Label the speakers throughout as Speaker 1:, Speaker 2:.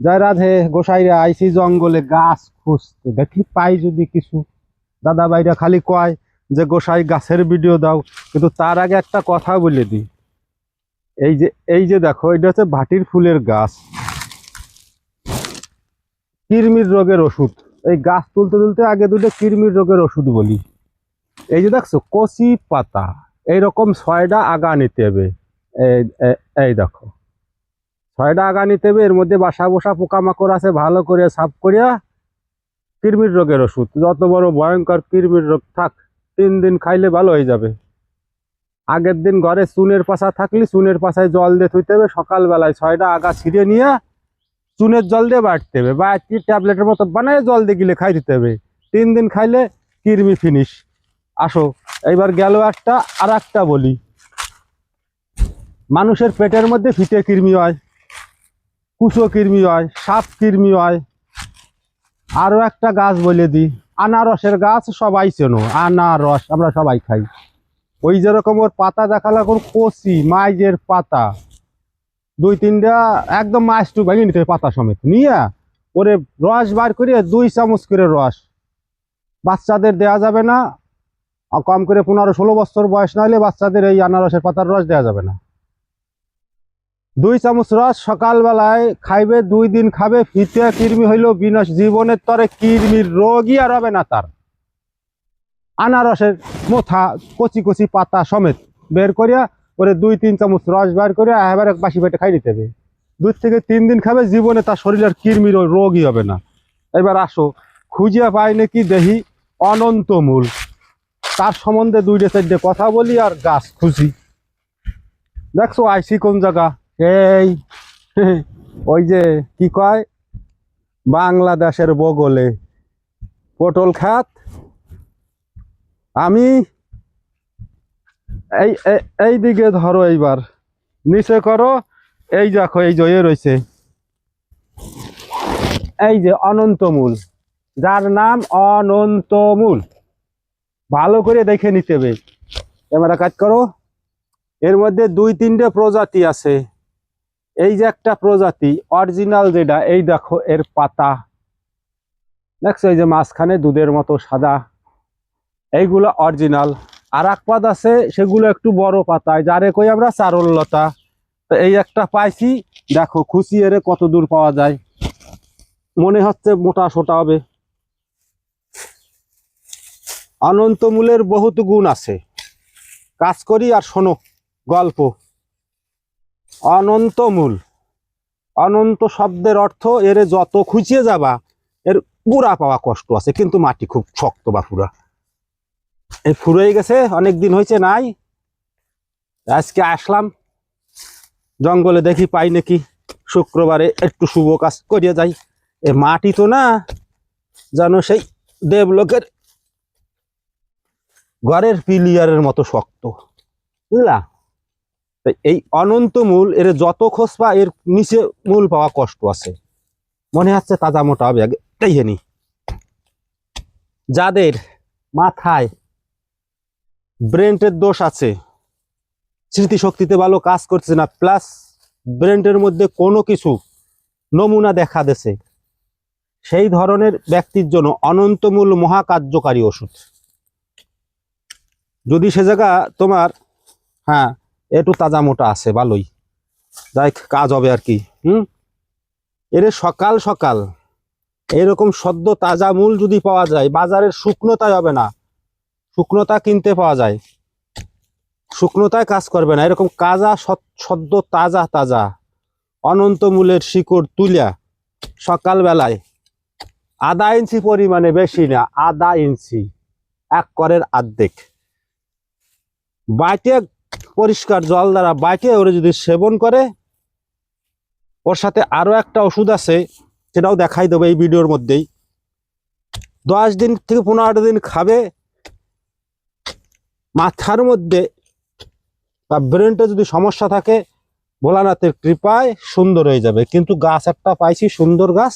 Speaker 1: জয় রাধে, গোসাইরে, আইসি জঙ্গলে গাছ খুঁজতে। দেখি পাই যদি কিছু। দাদা ভাইরা খালি কয় যে, গোসাই, গাছের ভিডিও দাও। কিন্তু তার আগে একটা কথা বলে দিই। এই যে এই যে দেখো, এটা হচ্ছে ভাটির ফুলের গাছ। কিরমির রোগের ওষুধ। এই গাছ তুলতে তুলতে আগে দুটো কিরমির রোগের ওষুধ বলি। এই যে দেখছ, কচি পাতা। এইরকম ছয়টা আগা নিতে হবে। এই দেখো। ছয়টা আগা নিতে হবে এর মধ্যে বাসা বসা পোকামাকড় আছে, ভালো করে সাফ করিয়া কৃমির রোগের ওষুধ। যত বড় ভয়ঙ্কর কৃমির রোগ থাক, তিন দিন খাইলে ভালো হয়ে যাবে। আগের দিন ঘরে চুনের পাশা থাকলে, চুনের পাশায় জল দিয়ে থইতে হবে। সকালবেলায় ছয়টা আগা ছিঁড়ে নিয়ে চুনের জল দিয়ে বাড়তে হবে। বাড়তি ট্যাবলেটের মতো বানায় জল দিয়ে গিলে খাই দিতে হবে। তিন দিন খাইলে কৃমি ফিনিশ আসো, এইবার গেল একটা আর একটা বলি। মানুষের পেটের মধ্যে ফিটে কৃমি হয়। কুচো কৃমি হয়, সাপ কৃমি হয়। আরও একটা গাছ বলে দিই, আনারসের গাছ সবাই চেনো, আনারস আমরা সবাই খাই। ওই যেরকম ওর পাতা দেখালে কোন কচি, মাইজের পাতা। দুই তিনটা, একদম মাছটু ভেঙে নিতে পাতা সমেত। নিয়ে ওরে রস বার করে দুই চামচ করে রস। বাচ্চাদের দেয়া যাবে না কম করে পনেরো ষোলো বছর বয়স না হলে বাচ্চাদের এই আনারসের পাতার রস দেওয়া যাবে না। দুই চামচ রস সকালবেলায় খাইবে, দুই দিন খাবে, ফিতে কৃমি হইল বিনাশ জীবনের তরে কৃমির রোগই আর হবে না তার। আনারসের মোথা, কচি কচি পাতা সমেত বের করিয়া ওরে দুই তিন চামচ রস বের করিয়া এবার এক বাসি পেটে খাই দিতে হবে। দুই থেকে তিন দিন খাবে, জীবনে তার শরীরের কৃমির রোগই হবে না। এবার আসো, খুঁজিয়া পাই নাকি দেহি অনন্ত মূল। তার সম্বন্ধে দুইটা চারটে কথা বলি আর গাছ খুঁজি। দেখছ, আইসি কোন জায়গা? এই, ওই যে কি কয়? বাংলাদেশের বগলে। পটল খাত। আমি এই, এই- দিকে ধরো এইবার। নিচে করো। এই দেখো, এই জয়ে রয়েছে। এই যে অনন্তমূল। যার নাম অনন্তমূল। ভালো করে দেখে নিতে হবে। ক্যামেরা কাজ করো। এর মধ্যে দুই তিনটে প্রজাতি আছে। এই যে একটা প্রজাতি অরিজিনাল যেটা, এই দেখো এর পাতা। দেখছ এই যে মাঝখানে দুধের মতো সাদা। এইগুলো অরিজিনাল আর এক পাত আছে, সেগুলো একটু বড় পাতায় যারে কই আমরা চারুলতা। তো এই একটা পাইছি, দেখো খুশি এরে কত দূর পাওয়া যায়। মনে হচ্ছে মোটা সোটা হবে। অনন্তমূলের বহুত গুণ আছে। কাজ করি আর শোনো, গল্প। অনন্ত মূল অনন্ত শব্দের অর্থ এর যত খুঁচিয়ে যাবা, এর পুরা পাওয়া কষ্ট আছে, কিন্তু মাটি খুব শক্ত বা পুরা এই ফুরেই গেছে, অনেক দিন হয়েছে, নাই। আজকে আসলাম, জঙ্গলে দেখি পাই নাকি, শুক্রবারে একটু শুভ কাজ করিয়ে যাই। এ মাটি তো না, যেন সেই দেবলোকের ঘরের পিলিয়ারের মতো শক্ত। বুঝলা? এই অনন্ত মূল, এর যত খোঁজ পা, এর নিচে মূল পাওয়া কষ্ট আছে। মনে হচ্ছে তাজা মোটা হবে আগে এই হেনি। যাদের মাথায় ব্রেন্টের দোষ আছে, স্মৃতিশক্তিতে ভালো কাজ করছে না, প্লাস ব্রেন্টের মধ্যে কোনো কিছু নমুনা দেখা দেছে সেই ধরনের ব্যক্তির জন্য অনন্তমূল মহাকার্যকারী ওষুধ। যদি সে জায়গা তোমার হ্যাঁ একটু তাজা মোটা আছে, ভালোই। যাই কাজ হবে আর কি, হুম? এর সকাল সকাল, এরকম সদ্য তাজা মূল যদি পাওয়া যায়, বাজারের শুকনোতায় হবে না। শুকনোতা কিনতে পাওয়া যায়। শুকনোতায় কাজ করবে না, এরকম কাজা সদ- সদ্য তাজা তাজা, অনন্ত মূলের শিকড় তুলিয়া সকালবেলায়। আধা ইঞ্চি পরিমাণে বেশি না, আধা ইঞ্চি, এক করের আর্ধেক। বাইটে পরিষ্কার জল দ্বারা বাইকে ওরা যদি সেবন করে, ওর সাথে আরও একটা ওষুধ আছে, সেটাও দেখাই দেবে এই ভিডিওর মধ্যেই। দশ দিন থেকে পনেরো দিন খাবে, মাথার মধ্যে বা ব্রেনটা যদি সমস্যা থাকে, ভোলানাথের কৃপায় সুন্দর হয়ে যাবে। কিন্তু গাছ একটা পাইছি, সুন্দর গাছ,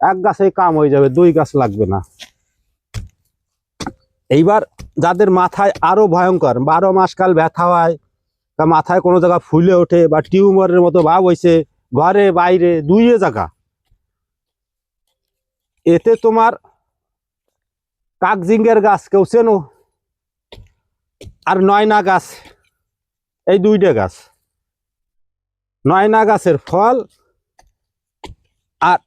Speaker 1: এক গাছে কাম হয়ে যাবে, দুই গাছ লাগবে না। এইবার যাদের মাথায় আরও ভয়ঙ্কর বারো মাস কাল ব্যথা হয় বা মাথায় কোনো জায়গা ফুলে ওঠে বা টিউমারের মতো ভাব হয়েছে ঘরে, বাইরে, দুইয়ে জায়গা। এতে তোমার কাকজিঙ্গের গাছ কেউ চেনো? আর নয়না গাছ, এই দুইটা গাছ। নয়না গাছের ফল আর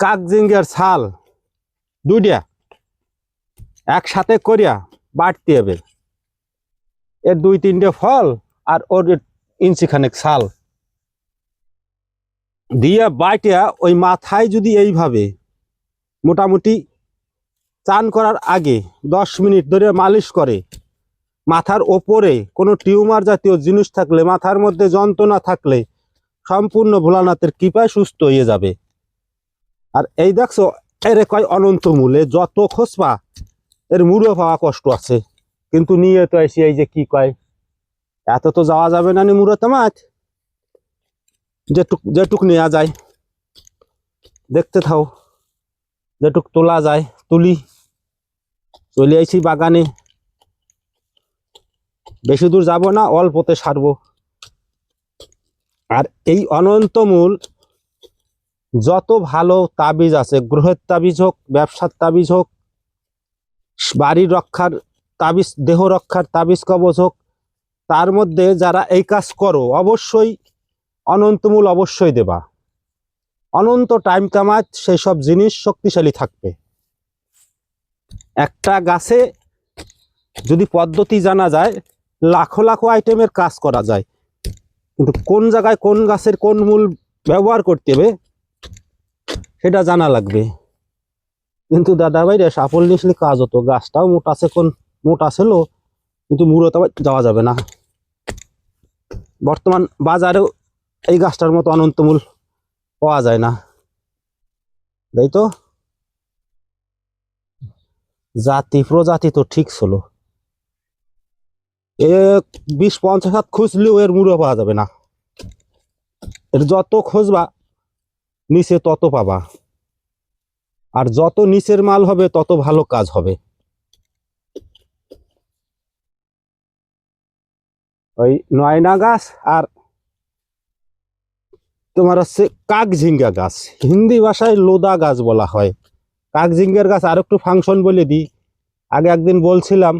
Speaker 1: কাকজিঙ্গের ছাল, দুইটা। একসাথে করিয়া বাড়তে হবে। এর দুই তিনটে ফল আর ওর ইঞ্চি খানেক ছাল। দিয়ে বাইটা ওই মাথায় যদি এইভাবে মোটামুটি চান করার আগে দশ মিনিট ধরে মালিশ করে, মাথার ওপরে কোনো টিউমার জাতীয় জিনিস থাকলে, মাথার মধ্যে যন্ত্রণা থাকলে সম্পূর্ণ ভোলানাথের কৃপায় সুস্থ হয়ে যাবে। আর এই দেখছ, এরে কয় অনন্ত মূলে, যত খোসপা এর মুড়ো পাওয়া কষ্ট আছে। কিন্তু নিয়ে তো এসে এই যে কি কয়? এত তো যাওয়া যাবে না নি মুড়োতে মাছ যেটুক যেটুক নেওয়া যায়। দেখতে থাও। যেটুক তোলা যায়, তুলি। চলে আইছি বাগানে। বেশি দূর যাব না, অল্পতে সারবো। আর এই অনন্তমূল যত ভালো তাবিজ আছে, গ্রহের তাবিজ হোক, ব্যবসার তাবিজ হোক বাড়ি রক্ষার তাবিজ, দেহ রক্ষার তাবিজ কবচ হোক, তার মধ্যে যারা এই কাজ করো, অবশ্যই অনন্তমূল অবশ্যই দেবা। অনন্ত টাইম কামাত সেই সব জিনিস শক্তিশালী থাকবে। একটা গাছে যদি পদ্ধতি জানা যায়, লাখো লাখো আইটেমের কাজ করা যায়। কিন্তু কোন জায়গায় কোন গাছের কোন মূল ব্যবহার করতে হবে, সেটা জানা লাগবে। কিন্তু দাদা ভাইরে সাফল্য কাজ হতো, গাছটাও মোটা আছে, কোন মোটা ছিল কিন্তু মূলত আবার যাওয়া যাবে না। বর্তমান বাজারেও এই গাছটার মতো অনন্তমূল পাওয়া যায় না। তাই তো? জাতি প্রজাতি তো ঠিক ছিল। এ বিশ পঞ্চাশ হাত খুঁজলেও এর মুড়ো পাওয়া যাবে না। এর যত খুঁজবা, নিচে তত পাবা। আর যত নিচের মাল হবে, তত ভালো কাজ হবে। ওই নয়না গাছ আর তোমার হচ্ছে কাকঝিঙ্গা গাছ। হিন্দি ভাষায় লোদা গাছ বলা হয়। কাকঝিঙ্গার গাছ আর একটু ফাংশন বলে দিই। আগে একদিন বলছিলাম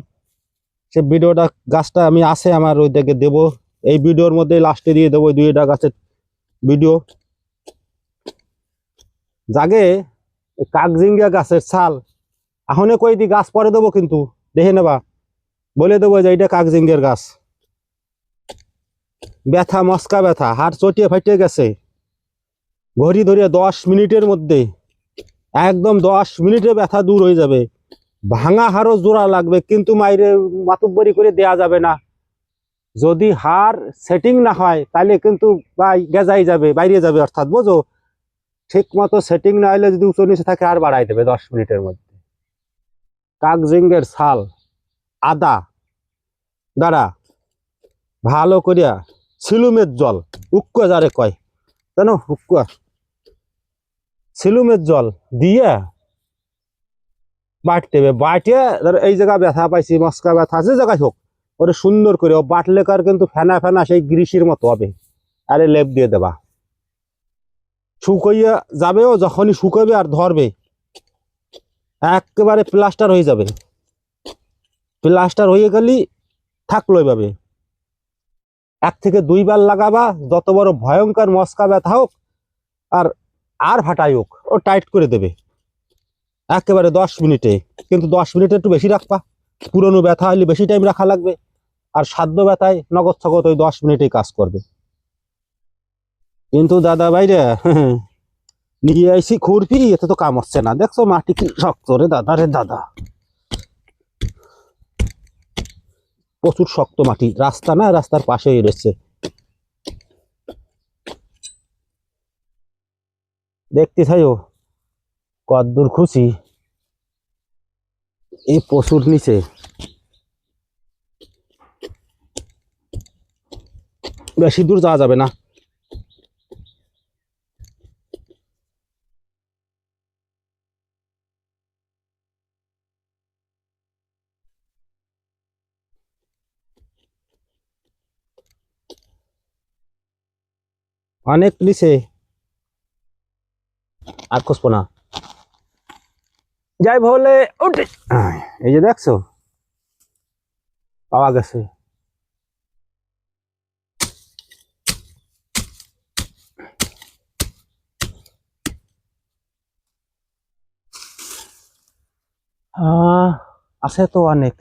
Speaker 1: সে ভিডিওটা গাছটা আমি আছে আমার ওই দিকে দেবো। এই ভিডিওর মধ্যে লাস্টে দিয়ে দেবো দুইটা গাছের ভিডিও। জাগে কাকজিঙ্গা গাছের ছাল এখনে কই দি গাছ পরে দেবো কিন্তু? দেখে নেবা। বলে দেবো যে এইটা কাকজিঙ্গের গাছ। ব্যথা, মস্কা ব্যথা, হাড় চটিয়ে ফাটিয়ে গেছে। ঘড়ি ধরিয়ে দশ মিনিটের মধ্যে, একদম দশ মিনিটে ব্যথা দূর হয়ে যাবে। ভাঙা হাড়ও জোড়া লাগবে, কিন্তু মাইরে মাতুব্বরি করে দেয়া যাবে না। যদি হাড় সেটিং না হয় তাহলে কিন্তু গেজাই যাবে, বাইরে যাবে, অর্থাৎ বোঝো? ঠিক মতো সেটিং না হলে যদি উঁচু নিচে থাকে, আর বাড়াই দেবে দশ মিনিটের মধ্যে। কাকজিঙ্গের ছাল, আদা দ্বারা ভালো করিয়া সিলুমের জল, উক্কা যারে কয়। জানো, উক্কা। সিলুমের জল দিয়ে বাটতে হবে। বাটে, ধর এই জায়গা ব্যথা পাইছি, মস্কা ব্যথা, যে জায়গায় হোক, ওরে সুন্দর করে, ও বাটলে কার কিন্তু ফেনা ফেনা সেই গ্রিসির মতো হবে। আরে লেপ দিয়ে দেবা। শুকাইয়া যাবে ও যখনই শুকাবে আর ধরবে, একেবারে প্লাস্টার হয়ে যাবে। প্লাস্টার হয়ে গেলি থাকল এভাবে। এক থেকে দুইবার লাগাবা, যত বড় ভয়ঙ্কর মস্কা ব্যথা হোক আর আর ফাটাই হোক, ও টাইট করে দেবে। একেবারে দশ মিনিটে, কিন্তু দশ মিনিটে একটু বেশি রাখবা। পুরনো ব্যথা হলে বেশি টাইম রাখা লাগবে, আর সাধ্য ব্যথায় নগদ ছগত ওই দশ মিনিটেই কাজ করবে। কিন্তু দাদা বাইরে নিয়ে আইসি খুরপি, এতে তো কাম হচ্ছে না। দেখছ মাটি কি শক্ত রে দাদা রে দাদা। প্রচুর শক্ত মাটি। রাস্তা না, রাস্তার পাশেই রয়েছে। দেখতে চাইও কদ্দুর খুশি। এই পশুর নিচে। বেশি দূর যাওয়া যাবে না। অনেক নিচে। আর খুঁজবো না। যাই বলে আয়, এই যে দেখছ? পাওয়া গেছে। আছে তো অনেক।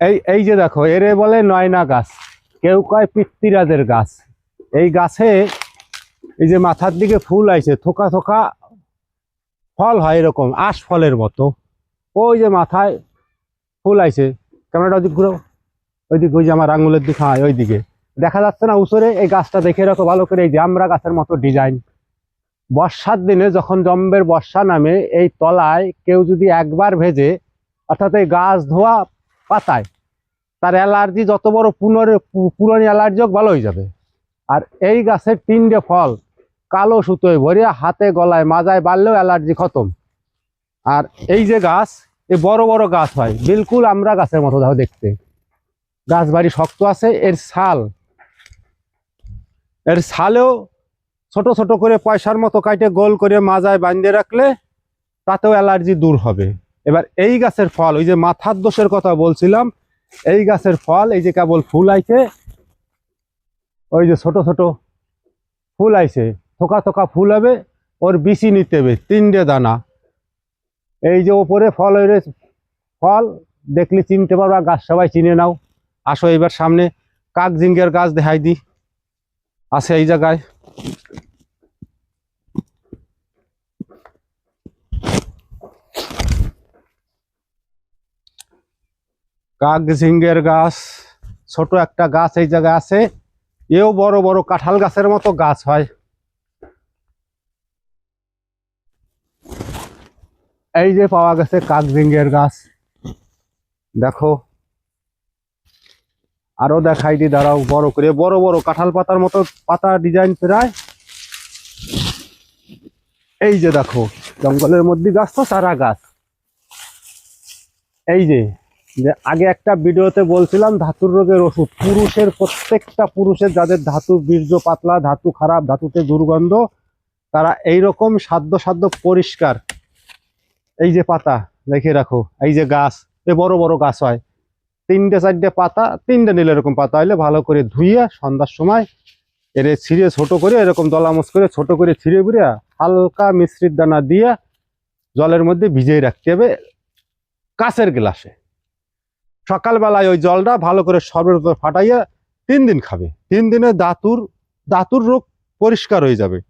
Speaker 1: এই এই যে দেখো এরে বলে নয়না গাছ। কেউ কয় পিত্তিরাজের গাছ। এই গাছে এই যে মাথার দিকে ফুল আইছে, থোকা থোকা ফল হয় এরকম, আশ ফলের মতো। ওই যে মাথায় ফুল আইছে। ক্যামেরাটা ওদিক ঘুরো ওইদিকে ওই যে আমার আঙুলের দিকে, হয়, ওইদিকে। দেখা যাচ্ছে না উসরে, এই গাছটা দেখে রাখো ভালো করে, এই যে আমরা গাছের মতো ডিজাইন। বর্ষার দিনে যখন জম্বের বর্ষা নামে, এই তলায় কেউ যদি একবার ভেজে, অর্থাৎ এই গাছ ধোয়া পাতায় তার অ্যালার্জি যত বড় পুনরে, পুরনো অ্যালার্জি হোক, ভালো হয়ে যাবে। আর এই গাছের তিনটে ফল কালো সুতোয় ভরিয়া হাতে গলায় মাজায় বাড়লেও অ্যালার্জি খতম। আর এই যে গাছ, এই বড় বড় গাছ হয়, বিলকুল আমরা গাছের মতো দাও দেখতে। গাছ বাড়ি শক্ত আছে, এর ছাল। এর ছালেও ছোট ছোট করে পয়সার মতো কাটে গোল করে মাজায় বাঁধিয়ে রাখলে তাতেও অ্যালার্জি দূর হবে। এবার এই গাছের ফল, ওই যে মাথার দোষের কথা বলছিলাম এই গাছের ফল, এই যে কেবল ফুল আইছে, ওই যে ছোট ছোট ফুল আইছে, থোকা থোকা ফুল হবে, ওর বিচি নিতে হবে, তিনটে দানা। এই যে ওপরে ফল হয়ে ফল দেখলে চিনতে পারবা, গাছ সবাই চিনে নাও। আসো এবার সামনে কাক জিঙ্গের গাছ দেখাই দি। আছে এই জায়গায়। কাক ঝিঙ্গের গাছ, ছোট একটা গাছ এই জায়গায় আছে। এও বড় বড় কাঁঠাল গাছের মতো গাছ হয়। এই যে পাওয়া গেছে কাক ঝিঙ্গের গাছ। দেখো। আরও দেখাই দি, দাঁড়াও, বড় করে। বড় বড় কাঁঠাল পাতার মতো পাতা ডিজাইন প্রায়। এই যে দেখো, জঙ্গলের মধ্যে গাছ তো সারা গাছ। এই যে যে আগে একটা ভিডিওতে বলছিলাম ধাতুর রোগের ওষুধ। পুরুষের প্রত্যেকটা পুরুষের যাদের ধাতু বীর্য পাতলা, ধাতু খারাপ, ধাতুতে দুর্গন্ধ, তারা এই রকম সাধ্য সাধ্য পরিষ্কার। এই যে পাতা, দেখে রাখো, এই যে গাছ, এ বড় বড় গাছ হয়। তিনটে চারটে পাতা, তিনটে নিলে এরকম পাতা হইলে ভালো করে ধুইয়া সন্ধ্যার সময় এর ছিঁড়ে ছোট করে, এরকম দলামচ করে ছোট করে ছিঁড়ে বুড়িয়া হালকা মিশ্রিত দানা দিয়ে জলের মধ্যে ভিজিয়ে রাখতে হবে কাঁচের গ্লাসে। সকালবেলায় ওই জলটা ভালো করে সর্বের উপর ফাটাইয়া তিন দিন খাবে। তিন দিনে দাঁতুর দাঁতুর রোগ পরিষ্কার হয়ে যাবে।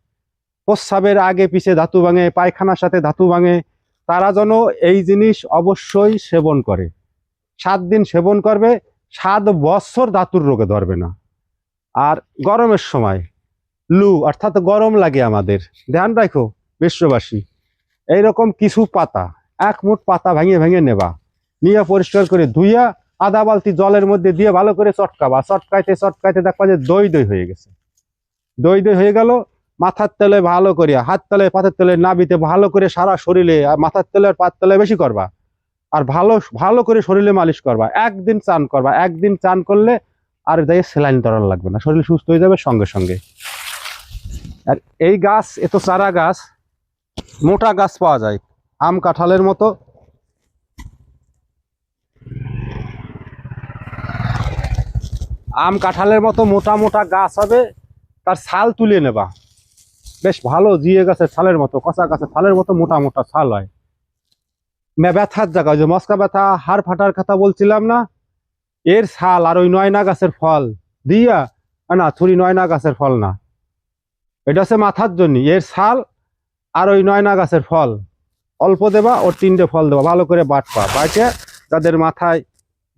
Speaker 1: প্রস্রাবের আগে পিছে ধাতু ভাঙে, পায়খানার সাথে ধাতু ভাঙে, তারা যেন এই জিনিস অবশ্যই সেবন করে। সাত দিন সেবন করবে, সাত বছর দাঁতুর রোগে ধরবে না। আর গরমের সময় লু, অর্থাৎ গরম লাগে আমাদের। ধ্যান রাখো, বিশ্ববাসী। এইরকম কিছু পাতা, এক মুঠ পাতা ভেঙে ভেঙে নেবা। নিয়ে পরিষ্কার করে ধুইয়া আধা বালতি জলের মধ্যে দিয়ে ভালো করে চটকাবা। চটকাইতে চটকাইতে দেখবা যে দই দই হয়ে গেছে। দই দই হয়ে গেল, মাথার তেলে ভালো করিয়া, হাত তেলে, পাতের তেলে নাবিতে ভালো করে সারা শরীরে, আর মাথার তেলে আর পাত তেলে বেশি করবা। আর ভালো ভালো করে শরীরে মালিশ করবা। একদিন চান করবা। একদিন চান করলে আর যাই সেলাইন তরল লাগবে না। শরীর সুস্থ হয়ে যাবে সঙ্গে সঙ্গে। আর এই গাছ, এত চারা গাছ, মোটা গাছ পাওয়া যায়। আম কাঁঠালের মতো। আম কাঁঠালের মতো মোটা মোটা গাছ হবে, তার ছাল তুলে নেবা। বেশ ভালো জিয়ে গাছের ছালের মতো কষা গাছের ছালের মতো মোটা মোটা ছাল হয়। ব্যথার জায়গা যে মস্কা ব্যথা, হাড় ফাটার কথা বলছিলাম না? এর ছাল আর ওই নয়না গাছের ফল দিয়া না, ছুরি নয়না গাছের ফল না। এটা হচ্ছে মাথার জন্য, এর ছাল আর ওই নয়না গাছের ফল। অল্প দেবা, ওর তিনটে ফল দেবা, ভালো করে বাটবা। বাটে তাদের মাথায়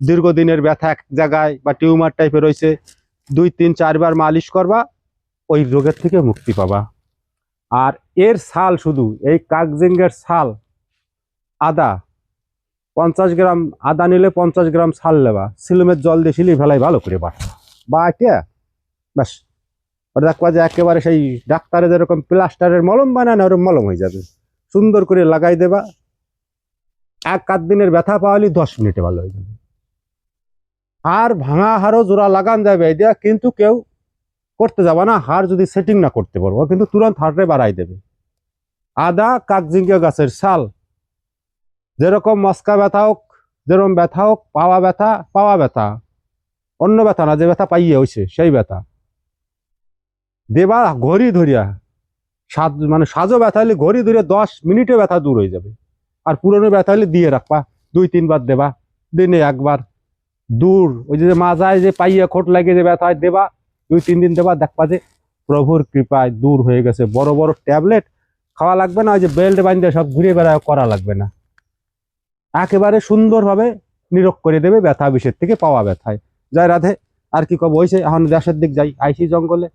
Speaker 1: দীর্ঘদিনের ব্যথা এক জায়গায় বা টিউমার টাইপের রয়েছে, দুই, তিন চারবার মালিশ করবা, ওই রোগের থেকে মুক্তি পাবা। আর এর ছাল শুধু, এই কাকজিঙ্গের ছাল, আদা, পঞ্চাশ গ্রাম, আদা নিলে পঞ্চাশ গ্রাম ছাল নেবা। সিলুমের জল দিয়ে শিলি ফেলাই ভালো করে বাটবা বাটে ব্যাস। ওটা দেখবা যে একেবারে সেই ডাক্তারে যেরকম প্লাস্টারের মলম বানায় না, ওরকম মলম হয়ে যাবে। সুন্দর করে লাগাই দেবা। এক, আধ দিনের ব্যথা পাওয়ালি দশ মিনিটে ভালো হয়ে যাবে। আর ভাঙা হারও জোড়া লাগান যাবে এটা কিন্তু কেউ করতে যাবা না। হার যদি সেটিং না করতে পারব, কিন্তু তুরন্ত হাড়ে বাড়াই দেবে। আদা, কাকজিঙ্গা গাছের ছাল, যেরকম মস্কা ব্যথা হোক, যেরকম ব্যথা হোক, পাওয়া ব্যথা পাওয়া ব্যথা। অন্য ব্যথা না, যে ব্যথা পাইয়ে হয়েছে সেই ব্যথা। দেবা ঘড়ি ধরিয়া, সাজ মানে সাজো ব্যথা হলে ঘড়ি ধরে দশ মিনিটে ব্যথা দূর হয়ে যাবে। আর পুরনো ব্যথা হলে দিয়ে রাখবা, দুই, তিনবার দেবা, দিনে একবার। দূর। ওই যে মাজায় যে পাইয়া খোট লাগে যে ব্যথা হয়, দেবা, দুই, তিন দিন দেবা, দেখবা যে প্রভুর কৃপায় দূর হয়ে গেছে। বড় বড় ট্যাবলেট খাওয়া লাগবে না, ওই যে বেল্ট বাঁধতে সব ঘুরে বেড়ায়, করা লাগবে না। একেবারে সুন্দরভাবে নিরোগ করে দেবে ব্যথা বিষের থেকে, পাওয়া ব্যথায়। জয় রাধে, আর কি কব? হয়েছে এখন দেশের দিক যাই, আইসি জঙ্গলে